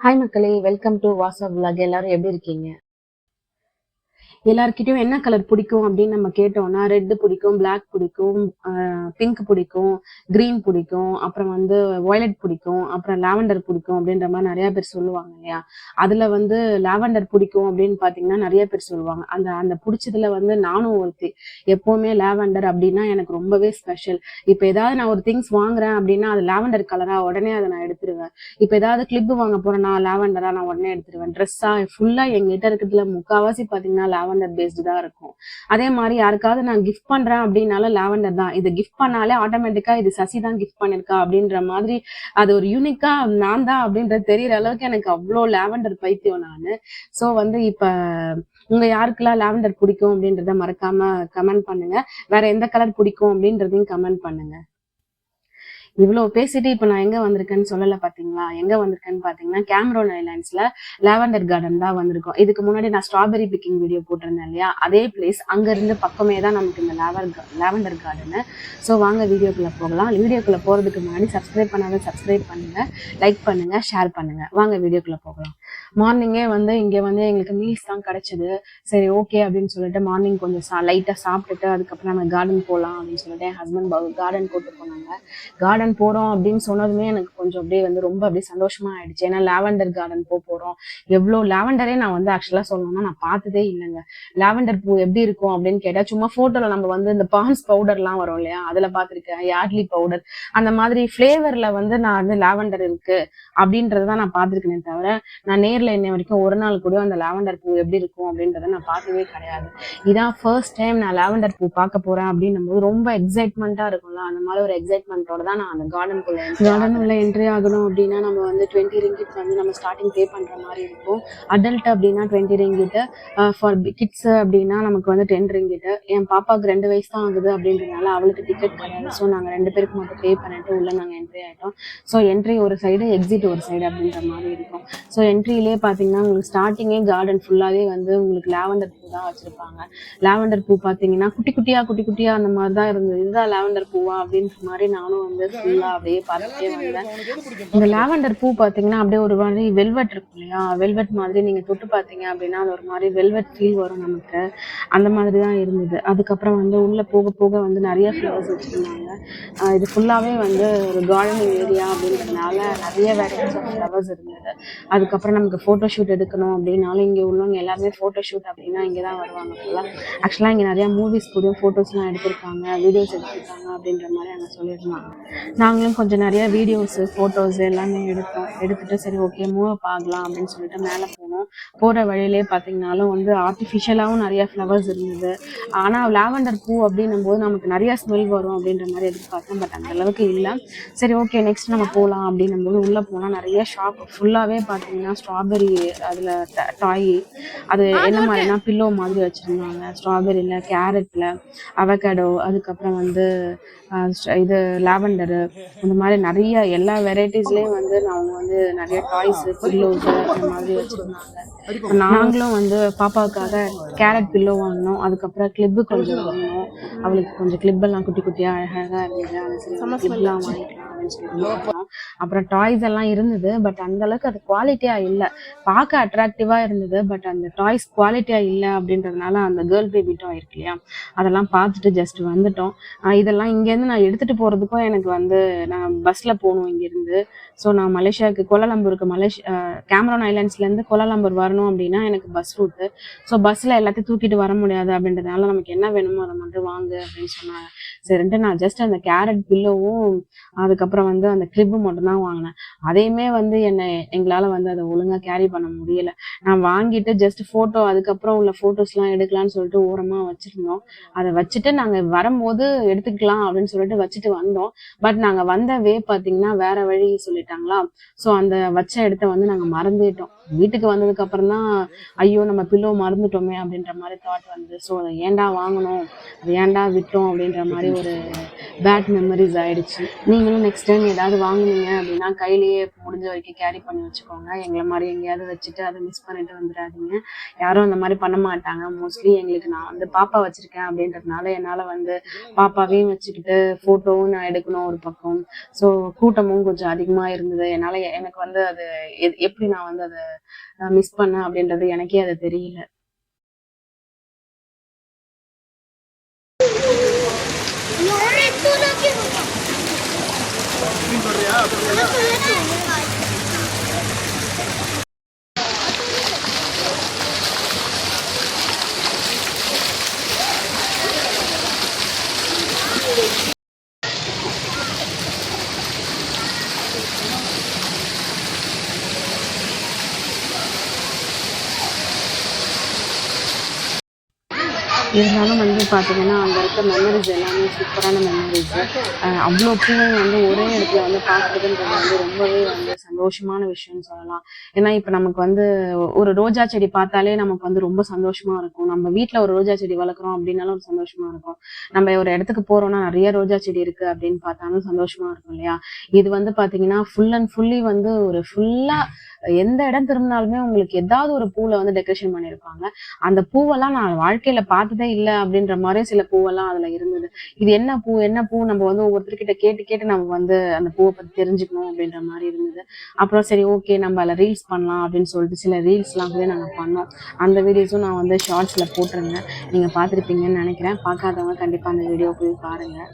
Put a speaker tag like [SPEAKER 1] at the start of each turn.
[SPEAKER 1] Hi மக்களே welcome to WhatsApp vlog எல்லாரும் எப்படி இருக்கீங்க? எல்லாருக்கிட்டையும் என்ன கலர் பிடிக்கும் அப்படின்னு நம்ம கேட்டோம்னா ரெட் பிடிக்கும் பிளாக் பிடிக்கும் பிங்க் பிடிக்கும் கிரீன் பிடிக்கும் அப்புறம் வந்து வயலட் பிடிக்கும் அப்புறம் லாவெண்டர் பிடிக்கும் அப்படின்ற மாதிரி நிறைய பேர் சொல்லுவாங்க இல்லையா? அதுல வந்து லாவெண்டர் பிடிக்கும் அப்படின்னு பாத்தீங்கன்னா நிறைய பேர் சொல்லுவாங்க. அந்த அந்த பிடிச்சதுல வந்து நானும் ஒருத்தி. எப்பவுமே லாவெண்டர் அப்படின்னா எனக்கு ரொம்பவே ஸ்பெஷல் இப்போ ஏதாவது நான் ஒரு திங்ஸ் வாங்குறேன் அப்படின்னா அது லாவெண்டர் கலரா உடனே அதை நான் எடுத்துருவேன். இப்போ ஏதாவது கிளிப் வாங்க போறேன்னா லாவெண்டரா நான் உடனே எடுத்துருவேன். ட்ரெஸ்ஸா ஃபுல்லா எங்கிட்ட இருக்கிறதுல முக்காவாசி பாத்தீங்கன்னா லாவெண்டர் பேஸ்டு தான் இருக்கும். அதே மாதிரி யாருக்காவது நான் கிஃப்ட் பண்றேன் அப்படின்னாலும் லாவெண்டர் தான். இது கிஃப்ட் பண்ணாலே ஆட்டோமேட்டிக்கா இது சசி தான் கிஃப்ட் பண்ணிருக்கா அப்படின்ற மாதிரி அது ஒரு யூனிக்கா நான் தான் அப்படின்றது தெரியற அளவுக்கு எனக்கு அவ்வளோ லாவெண்டர் பைத்தியம் நான். ஸோ வந்து இப்ப உங்க யாருக்கெல்லாம் லாவெண்டர் பிடிக்கும் அப்படின்றத மறக்காம கமெண்ட் பண்ணுங்க. வேற எந்த கலர் பிடிக்கும் அப்படின்றதையும் கமெண்ட் பண்ணுங்க. இவ்வளவு பேசிட்டு இப்ப நான் எங்க வந்திருக்கேன்னு சொல்லல பாத்தீங்களா? எங்க வந்திருக்கேன்னு பாத்தீங்கன்னா கேமரோன் ஐலாண்ட்ஸ்ல லாவெண்டர் கார்டன் தான் வந்திருக்கோம். இதுக்கு முன்னாடி நான் ஸ்ட்ராபெரி பிக்கிங் வீடியோ போட்டிருந்தேன் இல்லையா? அதே பிளேஸ் அங்க இருந்து பக்கமே தான் நமக்கு இந்த லாவர் லாவெண்டர் கார்டனு ஸோ வாங்க வீடியோக்குள்ள போகலாம். வீடியோக்குள்ள போறதுக்கு முன்னாடி சப்ஸ்கிரைப் பண்ணாத சப்ஸ்கிரைப் பண்ணுங்க. லைக் பண்ணுங்க ஷேர் பண்ணுங்க. வாங்க வீடியோக்குள்ள போகலாம். மார்னிங்கே வந்து இங்க வந்து எங்களுக்கு மீல்ஸ் தான் கிடைச்சது. சரி ஓகே அப்படின்னு சொல்லிட்டு மார்னிங் கொஞ்சம் சா லைட்டாக சாப்பிட்டுட்டு அதுக்கப்புறம் நம்ம கார்டன் போகலாம் அப்படின்னு சொல்லிட்டு என் ஹஸ்பண்ட் கார்டன் கூட்டு போனாங்க. கார்டன் போகிறோம் அப்படின்னு சொன்னதுமே எனக்கு கொஞ்சம் அப்படியே வந்து ரொம்ப அப்படியே சந்தோஷமா ஆயிடுச்சு. ஏன்னா லாவெண்டர் கார்டன் போக போகிறோம் எவ்வளோ லாவெண்டரே நான் வந்து ஆக்சுவலாக சொல்லணும்னா நான் பார்த்ததே இல்லைங்க. லாவெண்டர் பூ எப்படி இருக்கும் அப்படின்னு கேட்டால் சும்மா ஃபோட்டோவில் நம்ம வந்து இந்த பான்ஸ் பவுடர்லாம் வரும் இல்லையா? அதில் பார்த்துருக்கேன். யார்ட்லி பவுடர் அந்த மாதிரி ஃப்ளேவரில் வந்து நான் வந்து லாவெண்டர் இருக்கு அப்படின்றத தான் நான் பார்த்துருக்கேனே தவிர நான் நேர்ல இன்னை வரைக்கும் ஒரு நாள் கூட அந்த லாவெண்டர் பூ எப்படி இருக்கும் அப்படின்றத நான் பார்த்ததே கிடையாது. இதான் ஃபர்ஸ்ட் டைம் நான் லாவெண்டர் பூ பார்க்க போறேன் அப்படின்னும் போது ரொம்ப எக்ஸைட்மெண்ட்டாக இருக்கும்ல. அந்த மாதிரி ஒரு எக்ஸைட்மெண்ட்டோட தான் நான் அந்த கார்டனுக்குள்ள கார்டன் உள்ள என்ட்ரி ஆகணும் அப்படின்னா நம்ம வந்து டுவெண்ட்டி ரிங்கிட் வந்து நம்ம ஸ்டார்டிங் பே பண்ற மாதிரி இருக்கும். அடல்ட் அப்படின்னா டுவெண்ட்டி ரிங்கிட்டு ஃபார் கிட்ஸ் அப்படின்னா நமக்கு வந்து டென் ரிங்கிட்டு என் பாப்பாவுக்கு ரெண்டு வயசு தான் ஆகுது அப்படின்றதுனால அவளுக்கு டிக்கெட் கிடையாது. ஸோ நாங்கள் ரெண்டு பேருக்கு மட்டும் பே பண்ணிட்டு உள்ள நாங்கள் என்ட்ரி ஆயிட்டோம். ஸோ என்ட்ரி ஒரு சைடு எக்ஸிட் ஒரு சைடு அப்படின்ற மாதிரி இருக்கும். ஸோ என்ட்ரியிலே பார்த்தீங்கன்னா உங்களுக்கு ஸ்டார்டிங்கே கார்டன் ஃபுல்லாகவே வந்து உங்களுக்கு லாவெண்டர் பூ தான் வச்சுருப்பாங்க. லாவெண்டர் பூ பார்த்தீங்கன்னா குட்டி குட்டியாக குட்டி குட்டியாக அந்த மாதிரி தான் இருந்தது. இதுதான் லாவெண்டர் பூவா அப்படின்ற மாதிரி நானும் வந்து ஃபுல்லாக அப்படியே பார்த்துட்டே வந்தேன் இந்த லாவெண்டர் பூ பார்த்தீங்கன்னா அப்படியே ஒரு மாதிரி வெல்வெட் இருக்கும் இல்லையா வெல்வெட் மாதிரி நீங்கள் தொட்டு பார்த்தீங்க அப்படின்னா அது ஒரு மாதிரி வெல்வெட் ஃபீல் வரும் நமக்கு. அந்த மாதிரி தான் இருந்தது. அதுக்கப்புறம் வந்து உள்ளே போக போக வந்து நிறைய ஃப்ளவர்ஸ் வச்சுருந்தாங்க. இது ஃபுல்லாகவே வந்து ஒரு கார்டனிங் ஏரியா அப்படின்றதுனால நிறைய வெரைட்டிஸ் ஆஃப் ஃப்ளவர்ஸ் இருந்தது. அதுக்கப்புறம் நமக்கு ஃபோட்டோ ஷூட் எடுக்கணும் அப்படின்னாலும் இங்கே உள்ளவங்க எல்லாருமே ஃபோட்டோ ஷூட் அப்படின்னா இங்கே தான் வருவாங்க ஃபுல்லாக ஆக்சுவலாக இங்கே நிறையா மூவிஸ் கூட ஃபோட்டோஸ்லாம் எடுத்திருக்காங்க வீடியோஸ் எடுத்திருக்காங்க அப்படின்ற மாதிரி அங்கே சொல்லியிருந்தாங்க. நாங்களும் கொஞ்சம் நிறைய வீடியோஸு ஃபோட்டோஸ் எல்லாமே எடுத்தோம். எடுத்துட்டு சரி ஓகே மூவ் பார்க்கலாம் அப்படின்னு சொல்லிட்டு மேலே போனோம். போகிற வழியிலே பார்த்தீங்கன்னாலும் வந்து ஆர்டிஃபிஷியலாகவும் நிறைய ஃப்ளவர்ஸ் இருந்தது. ஆனால் லாவெண்டர் பூ அப்படின்னும் போது நமக்கு நிறைய ஸ்மெல் வரும் அப்படின்ற மாதிரி எதிர்பார்த்தோம். பட் அந்த அளவுக்கு இல்லை. சரி ஓகே நெக்ஸ்ட் நம்ம போகலாம் அப்படின்னும் போது உள்ளே போனால் நிறைய ஷாப் ஃபுல்லாகவே பார்த்தீங்கன்னா ஸ்ட்ராபெரி அதில் டாய் அது என்ன மாதிரினா பில்லோ மாதிரி வச்சுருந்தாங்க. ஸ்ட்ராபெரியில் கேரட்டில் அவகேடோ அதுக்கப்புறம் வந்து இது லாவெண்டரு அந்த மாதிரி நிறைய எல்லா வெரைட்டிஸ்லேயும் வந்து அவங்க வந்து நிறைய டாய்ஸ் பில்லோஸ் அந்த மாதிரி வச்சுருந்தாங்க. நாங்களும் வந்து பாப்பாவுக்காக கேரட் பில்லோ வாங்கினோம். அதுக்கப்புறம் கிளிப்பு கொஞ்சம் வாங்கினோம். அவளுக்கு கொஞ்சம் clip எல்லாம் குட்டி குட்டியாக அழகாக இருந்துச்சு கிளிப்லாம் வாங்கிக்கலாம். அப்படின்னு அப்புறம் டாய்ஸ் எல்லாம் இருந்தது பட் அந்த அளவுக்கு அது குவாலிட்டியாக இல்லை. பார்க்க அட்ராக்டிவாக இருந்தது பட் அந்த டாய்ஸ் குவாலிட்டியாக இல்லை அப்படின்றதுனால அந்த கேர்ள் பேபி டாய் இருக்கு இல்லையா? அதெல்லாம் பார்த்துட்டு ஜஸ்ட் வந்துட்டோம். இதெல்லாம் இங்கேருந்து நான் எடுத்துகிட்டு போகிறதுக்கும் எனக்கு வந்து நான் பஸ்ஸில் போகணும் இங்கேருந்து. ஸோ நான் மலேசியாவுக்கு கோலாலம்பூருக்கு மலேசியா கேமரான் ஐலாண்ட்ஸ்லேருந்து கோலாலம்பூர் வரணும் அப்படின்னா எனக்கு பஸ் ரூட்டு ஸோ பஸ்ஸில் எல்லாத்தையும் தூக்கிட்டு வர முடியாது அப்படின்றதுனால நமக்கு என்ன வேணுமோ அதை மட்டும் வாங்கு அப்படின்னு சொன்னாங்க. சரின்ட்டு நான் ஜஸ்ட் அந்த கேரட் பில்லோவும் அதுக்கப்புறம் வந்து அந்த கிளிப்பு மட்டும் தான் வாங்கினேன். அதையுமே வந்து என்னை எங்களால் வந்து அதை ஒழுங்காக கேரி பண்ண முடியல. நான் வாங்கிட்டு ஜஸ்ட் ஃபோட்டோ அதுக்கப்புறம் உள்ள ஃபோட்டோஸ்லாம் எடுக்கலாம்னு சொல்லிட்டு ஓரமாக வச்சுருந்தோம். அதை வச்சுட்டு நாங்கள் வரும்போது எடுத்துக்கலாம் அப்படின்னு சொல்லிட்டு வச்சுட்டு வந்தோம். பட் நாங்கள் வந்த வே பார்த்தீங்கன்னா வேற வழி சொல்லிட்டாங்களா? ஸோ அந்த வச்ச இடத்த வந்து நாங்கள் மறந்துட்டோம். வீட்டுக்கு வந்ததுக்கு அப்புறம் தான் ஐயோ நம்ம பில்லோ மறந்துட்டோமே அப்படின்ற மாதிரி தாட் வந்து ஸோ அதை ஏன்டா வாங்கணும்? அது ஏன்டா விட்டோம் அப்படின்ற மாதிரி ஒரு பேட் மெமரிஸ் ஆயிடுச்சு. நீங்களும் நெக்ஸ்ட் டைம் ஏதாவது வாங்குனீங்க அப்படின்னா கையிலேயே முடிஞ்ச வரைக்கும் கேரி பண்ணி வச்சுக்கோங்க. எங்களை மாதிரி எங்கேயாவது வச்சுட்டு அதை மிஸ் பண்ணிட்டு வந்துடாதீங்க. யாரும் அந்த மாதிரி பண்ண மாட்டாங்க. மோஸ்ட்லி எங்களுக்கு நான் வந்து பாப்பா வச்சிருக்கேன் அப்படின்றதுனால என்னால் வந்து பாப்பாவையும் வச்சுக்கிட்டு ஃபோட்டோவும் நான் எடுக்கணும் ஒரு பக்கம். ஸோ கூட்டமும் கொஞ்சம் அதிகமாக இருந்தது. என்னால் எனக்கு வந்து அது எப்படி நான் வந்து அதை மிஸ் பண்ணேன் அப்படின்றது எனக்கே அது தெரியல. ¡Suscríbete al canal! இருந்தாலும் வந்து பார்த்தீங்கன்னா அங்கே இருக்க மெமரிஸ் எல்லாமே சூப்பரான மெமரிஸ் அவ்வளோ பூவையும் வந்து ஒரே இடத்துல வந்து பார்க்குறதுன்றது வந்து ரொம்பவே வந்து சந்தோஷமான விஷயம்னு சொல்லலாம். ஏன்னா இப்போ நமக்கு வந்து ஒரு ரோஜா செடி பார்த்தாலே நமக்கு வந்து ரொம்ப சந்தோஷமா இருக்கும். நம்ம வீட்டில் ஒரு ரோஜா செடி வளர்க்குறோம் அப்படின்னாலும் ஒரு சந்தோஷமாக இருக்கும். நம்ம ஒரு இடத்துக்கு போகிறோம்னா நிறைய ரோஜா செடி இருக்குது அப்படின்னு பார்த்தாலும் சந்தோஷமா இருக்கும் இல்லையா? இது வந்து பார்த்தீங்கன்னா ஃபுல் அண்ட் ஃபுல்லி வந்து ஒரு ஃபுல்லாக எந்த இடம் திரும்பினாலுமே உங்களுக்கு ஏதாவது ஒரு பூவில் வந்து டெக்கரேஷன் பண்ணியிருப்பாங்க. அந்த பூவெல்லாம் நான் வாழ்க்கையில பார்த்ததே இல்லை அப்படின்ற மாதிரி சில பூவெல்லாம் அதுல இருந்தது. இது என்ன பூ? என்ன பூ? நம்ம வந்து ஒவ்வொருத்தர்கிட்ட கேட்டு கேட்டு நம்ம வந்து அந்த பூவை பத்தி தெரிஞ்சுக்கணும் அப்படின்ற மாதிரி இருந்தது. அப்புறம் சரி ஓகே நம்ம அதில் ரீல்ஸ் பண்ணலாம் அப்படின்னு சொல்லிட்டு சில ரீல்ஸ்லாம் கூட நாங்கள் பண்ணோம். அந்த வீடியோஸும் நான் வந்து ஷார்ட்ஸில் போட்டிருந்தேன். நீங்கள் பார்த்துருப்பீங்கன்னு நினைக்கிறேன். பார்க்காதவங்க கண்டிப்பாக அந்த வீடியோ போய் பாருங்கள்